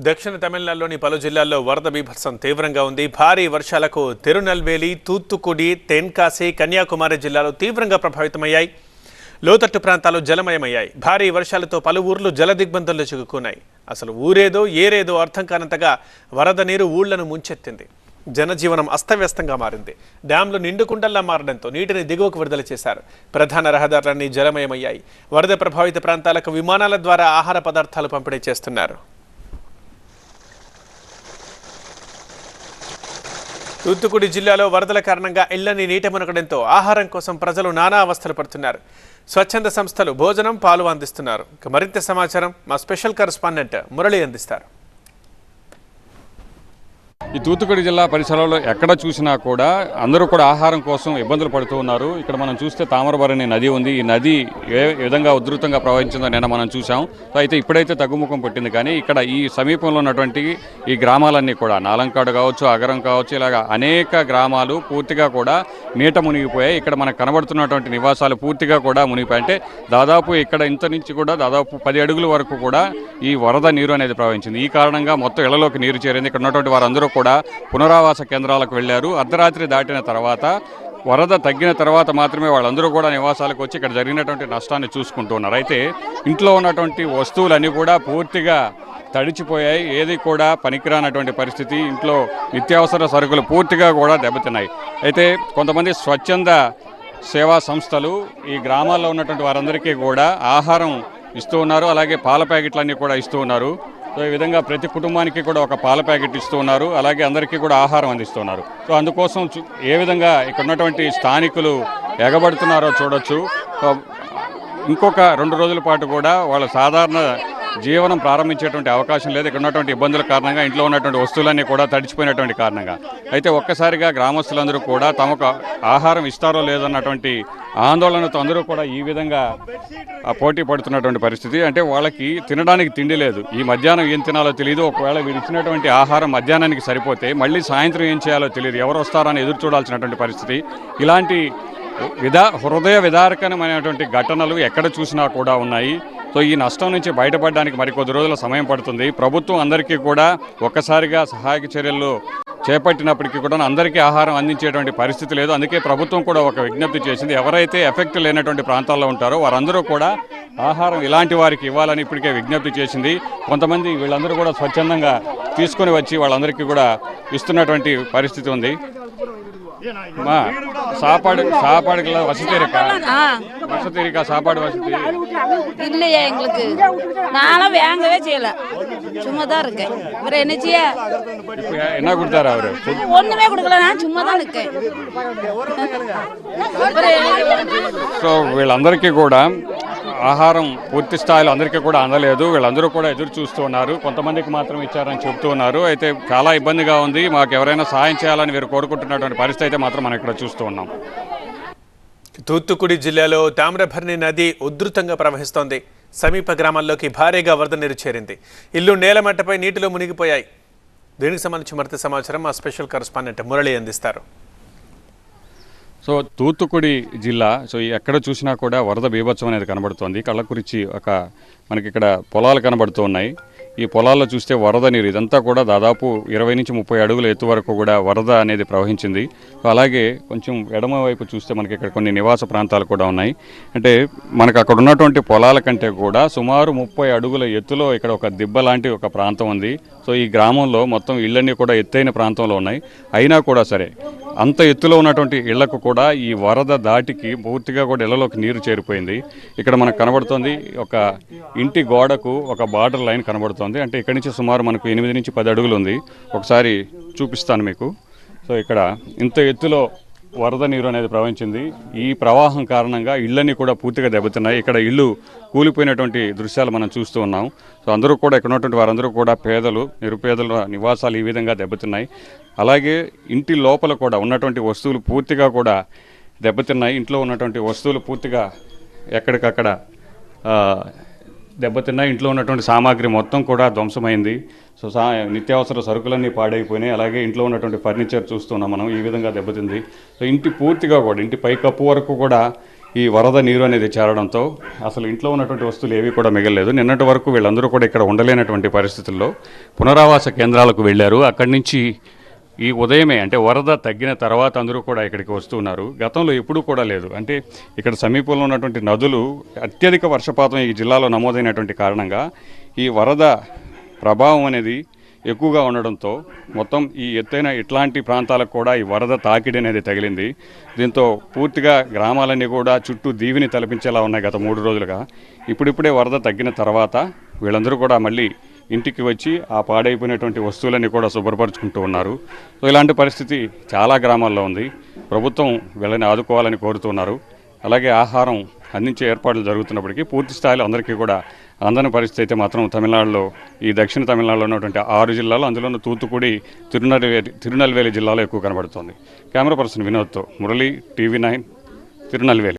దక్షిణ తమిళనాడులోని పలు జిల్లాల్లో వరద బీభత్సం తీవ్రంగా ఉంది. భారీ వర్షాలకు తిరునల్వేలి తూత్తుకుడి తెన్కాసి కన్యాకుమారి జిల్లాలు తీవ్రంగా ప్రభావితమయ్యాయి. లోతట్టు ప్రాంతాలు జలమయమయ్యాయి. భారీ వర్షాలతో పలు ఊర్లు జలదిగ్బంధంలో చిక్కుకున్నాయి. అసలు ఊరేదో ఏరేదో అర్థం కానంతగా వరద నీరు ఊళ్ళను ముంచెత్తింది. జనజీవనం అస్తవ్యస్తంగా మారింది. డ్యాంలు నిండుకుండల్లా మారడంతో నీటిని దిగువకు విడుదల చేశారు. ప్రధాన రహదారులన్నీ జలమయమయ్యాయి. వరద ప్రభావిత ప్రాంతాలకు విమానాల ద్వారా ఆహార పదార్థాలు పంపిణీ చేస్తున్నారు. తూత్తుకుడి జిల్లాలో వరదల కారణంగా ఇళ్ళని నీట మునగడంతో ఆహారం కోసం ప్రజలు నానా అవస్థలు పడుతున్నారు. స్వచ్ఛంద సంస్థలు భోజనం పాలు అందిస్తున్నారు. మరింత సమాచారం మా స్పెషల్ కరస్పాండెంట్ మురళి అందిస్తారు. ఈ తూత్తుకుడి జిల్లా పరిసరాల్లో ఎక్కడ చూసినా కూడా అందరూ కూడా ఆహారం కోసం ఇబ్బందులు పడుతూ ఉన్నారు. ఇక్కడ మనం చూస్తే తామరబరణి నది ఉంది. ఈ నది ఏ విధంగా ఉధృతంగా ప్రవహించిందో నిన్న మనం చూసాం సో అయితే ఇప్పుడైతే తగ్గుముఖం పట్టింది. కానీ ఇక్కడ ఈ సమీపంలో ఉన్నటువంటి ఈ గ్రామాలన్నీ కూడా నాలంకాడు కావచ్చు అగరం కావచ్చు ఇలాగ అనేక గ్రామాలు పూర్తిగా కూడా నీట మునిగిపోయాయి. ఇక్కడ మనకు కనబడుతున్నటువంటి నివాసాలు పూర్తిగా కూడా మునిగిపోయాయి. అంటే దాదాపు ఇక్కడ ఇంత నుంచి కూడా దాదాపు పది అడుగుల వరకు కూడా ఈ వరద నీరు అనేది ప్రవహించింది. ఈ కారణంగా మొత్తం ఇళ్ళలోకి నీరు చేరింది. ఇక్కడ ఉన్నటువంటి వారందరూ కూడా పునరావాస కేంద్రాలకు వెళ్ళారు. అర్ధరాత్రి దాటిన తర్వాత వరద తగ్గిన తర్వాత మాత్రమే వాళ్ళందరూ కూడా నివాసాలకు వచ్చి ఇక్కడ జరిగినటువంటి నష్టాన్ని చూసుకుంటూ ఉన్నారు. అయితే ఇంట్లో ఉన్నటువంటి వస్తువులన్నీ కూడా పూర్తిగా తడిచిపోయాయి. ఏది కూడా పనికిరానటువంటి పరిస్థితి. ఇంట్లో నిత్యావసర సరుకులు పూర్తిగా కూడా దెబ్బతిన్నాయి. అయితే కొంతమంది స్వచ్ఛంద సేవా సంస్థలు ఈ గ్రామాల్లో ఉన్నటువంటి వారందరికీ కూడా ఆహారం ఇస్తూ ఉన్నారు. అలాగే పాల ప్యాకెట్లన్నీ కూడా ఇస్తూ ఉన్నారు. సో ఈ విధంగా ప్రతి కుటుంబానికి కూడా ఒక పాల ప్యాకెట్ ఇస్తూ ఉన్నారు. అలాగే అందరికీ కూడా ఆహారం అందిస్తున్నారు. సో అందుకోసం ఏ విధంగా ఇక్కడ ఉన్నటువంటి స్థానికులు ఎగబడుతున్నారో చూడొచ్చు. ఇంకొక రెండు రోజుల పాటు కూడా వాళ్ళ సాధారణ జీవనం ప్రారంభించేటువంటి అవకాశం లేదు. ఇక్కడ ఉన్నటువంటి ఇబ్బందుల కారణంగా ఇంట్లో ఉన్నటువంటి వస్తువులన్నీ కూడా తడిచిపోయినటువంటి కారణంగా. అయితే ఒక్కసారిగా గ్రామస్తులందరూ కూడా తమకు ఆహారం ఇస్తారో లేదన్నటువంటి ఆందోళనతో అందరూ కూడా ఈ విధంగా పోటీ పడుతున్నటువంటి పరిస్థితి. అంటే వాళ్ళకి తినడానికి తిండి లేదు. ఈ మధ్యాహ్నం ఏం తినాలో తెలియదు ఒకవేళ వీరు ఇచ్చినటువంటి ఆహారం మధ్యాహ్నానికి సరిపోతే మళ్ళీ సాయంత్రం ఏం చేయాలో తెలియదు ఎవరు వస్తారని ఎదురు చూడాల్సినటువంటి పరిస్థితి. ఇలాంటి విధా హృదయ విదారకమైనటువంటి ఘటనలు ఎక్కడ చూసినా కూడా ఉన్నాయి. సో ఈ నష్టం నుంచి బయటపడడానికి మరికొద్ది రోజుల సమయం పడుతుంది. ప్రభుత్వం అందరికీ కూడా ఒక్కసారిగా సహాయక చర్యలు చేపట్టినప్పటికీ కూడా అందరికీ ఆహారం అందించేటువంటి పరిస్థితి లేదు. అందుకే ప్రభుత్వం కూడా ఒక విజ్ఞప్తి చేసింది. ఎవరైతే ఎఫెక్ట్ లేనటువంటి ప్రాంతాల్లో ఉంటారో వారందరూ కూడా ఆహారం ఇలాంటి వారికి ఇవ్వాలని ఇప్పటికే విజ్ఞప్తి చేసింది. కొంతమంది వీళ్ళందరూ కూడా స్వచ్ఛందంగా తీసుకొని వచ్చి వాళ్ళందరికీ కూడా ఇస్తున్నటువంటి పరిస్థితి ఉంది. మా சாப்பாடு சாப்பாடுக்கெல்லாம் வசதி இருக்கா ஆ வசதி இருக்கா சாப்பாடு வசதி இல்லையா எங்களுக்கு நானும் வாங்கவே செய்யல சும்மா தான் இருக்கேன் அப்புறம் என்ன செய்ய இப்போ என்ன கொடுத்தாரு அவரு ஒண்ணுமே கொடுக்கல நான் சும்மா தான் இருக்கேன் அப்புறம் எனக்கு- సో వీళ్ళందరికీ కూడా ఆహారం పూర్తి స్థాయిలో అందరికీ కూడా అందలేదు. వీళ్ళందరూ కూడా ఎదురు చూస్తూ ఉన్నారు. కొంతమందికి మాత్రం ఇచ్చారని చెబుతూ ఉన్నారు. అయితే చాలా ఇబ్బందిగా ఉంది. మాకు ఎవరైనా సహాయం చేయాలని వీరు కోరుకుంటున్నటువంటి పరిస్థితి అయితే మాత్రం మనం ఇక్కడ చూస్తూ ఉన్నాం. తూత్తుకుడి జిల్లాలో తామ్రభరణి నది ఉధృతంగా ప్రవహిస్తోంది. సమీప గ్రామాల్లోకి భారీగా వరద నీరు చేరింది. ఇల్లు నేలమట్టపై నీటిలో మునిగిపోయాయి. దీనికి సంబంధించి మరింత సమాచారం మా స్పెషల్ కరస్పాండెంట్ మురళి అందిస్తారు. సో తూత్తుకుడి జిల్లా సో ఎక్కడ చూసినా కూడా వరద బీభత్సం అనేది కనబడుతోంది. కళ్ళకురిచి ఒక మనకి ఇక్కడ పొలాలు కనబడుతూ ఉన్నాయి. ఈ పొలాల్లో చూస్తే వరద నీరు ఇదంతా కూడా దాదాపు ఇరవై నుంచి ముప్పై అడుగుల ఎత్తు వరకు కూడా వరద అనేది ప్రవహించింది. అలాగే కొంచెం ఎడమ వైపు చూస్తే మనకి ఇక్కడ కొన్ని నివాస ప్రాంతాలు కూడా ఉన్నాయి. అంటే మనకు అక్కడ ఉన్నటువంటి పొలాల కంటే కూడా సుమారు ముప్పై అడుగుల ఎత్తులో ఇక్కడ ఒక దిబ్బ లాంటి ఒక ప్రాంతం ఉంది. సో ఈ గ్రామంలో మొత్తం ఇళ్ళన్నీ కూడా ఎత్తైన ప్రాంతంలో ఉన్నాయి. అయినా కూడా సరే అంత ఎత్తులో ఉన్నటువంటి ఇళ్ళకు కూడా ఈ వరద దాటికి పూర్తిగా కూడా ఇళ్ళలోకి నీరు చేరిపోయింది. ఇక్కడ మనకు కనబడుతోంది ఒక ఇంటి గోడకు ఒక బార్డర్ లైన్ కనబడుతోంది. అంటే ఇక్కడి నుంచి సుమారు మనకు ఎనిమిది నుంచి పది అడుగులు ఉంది. ఒకసారి చూపిస్తాను మీకు. సో ఇక్కడ ఇంత ఎత్తులో వరద నీరు అనేది ప్రవహించింది. ఈ ప్రవాహం కారణంగా ఇళ్ళని కూడా పూర్తిగా దెబ్బతిన్నాయి. ఇక్కడ ఇల్లు కూలిపోయినటువంటి దృశ్యాలు మనం చూస్తూ ఉన్నాం. సో అందరూ కూడా ఇక్కడ ఉన్నటువంటి వారందరూ కూడా పేదలు నిరుపేదల నివాసాలు ఈ విధంగా దెబ్బతిన్నాయి. అలాగే ఇంటి లోపల కూడా ఉన్నటువంటి వస్తువులు పూర్తిగా కూడా దెబ్బతిన్నాయి. ఇంట్లో ఉన్నటువంటి వస్తువులు పూర్తిగా ఎక్కడికక్కడ దెబ్బతిన్నా ఇంట్లో ఉన్నటువంటి సామాగ్రి మొత్తం కూడా ధ్వంసమైంది. సో సా నిత్యావసర సరుకులన్నీ పాడైపోయినాయి. అలాగే ఇంట్లో ఉన్నటువంటి ఫర్నిచర్ చూస్తున్నాం మనం ఈ విధంగా దెబ్బతింది. సో ఇంటి పూర్తిగా కూడా ఇంటి పైకప్పు వరకు కూడా ఈ వరద నీరు అనేది చేరడంతో అసలు ఇంట్లో ఉన్నటువంటి వస్తువులు ఏవి కూడా మిగలలేదు. నిన్నటి వరకు వీళ్ళందరూ కూడా ఇక్కడ ఉండలేనటువంటి పరిస్థితుల్లో పునరావాస కేంద్రాలకు వెళ్ళారు. అక్కడి నుంచి ఈ ఉదయమే అంటే వరద తగ్గిన తర్వాత అందరూ కూడా ఇక్కడికి వస్తున్నారు. గతంలో ఎప్పుడూ కూడా లేదు. అంటే ఇక్కడ సమీపంలో ఉన్నటువంటి నదులు అత్యధిక వర్షపాతం ఈ జిల్లాలో నమోదైనటువంటి కారణంగా ఈ వరద ప్రభావం అనేది ఎక్కువగా ఉండడంతో మొత్తం ఈ ఎత్తైన ఇట్లాంటి ప్రాంతాలకు కూడా ఈ వరద తాకిడి అనేది తగిలింది. దీంతో పూర్తిగా గ్రామాలన్నీ కూడా చుట్టూ దీవిని తలపించేలా ఉన్నాయి గత మూడు రోజులుగా. ఇప్పుడిప్పుడే వరద తగ్గిన తర్వాత వీళ్ళందరూ కూడా మళ్ళీ ఇంటికి వచ్చి ఆ పాడైపోయినటువంటి వస్తువులన్నీ కూడా శుభ్రపరుచుకుంటూ ఉన్నారు. సో ఇలాంటి పరిస్థితి చాలా గ్రామాల్లో ఉంది. ప్రభుత్వం వీళ్ళని ఆదుకోవాలని కోరుతున్నారు. అలాగే ఆహారం అందించే ఏర్పాట్లు జరుగుతున్నప్పటికీ పూర్తి స్థాయిలో అందరికీ కూడా అందని పరిస్థితి అయితే మాత్రం తమిళనాడులో ఈ దక్షిణ తమిళనాడులో ఉన్నటువంటి ఆరు జిల్లాలు అందులోనూ తూత్తుకుడి తిరునల్వేలి తిరునల్వేలి జిల్లాలో ఎక్కువ కనబడుతోంది. కెమెరా పర్సన్ వినోద్తో మురళి టీవీ నైన్ తిరునల్వేలి.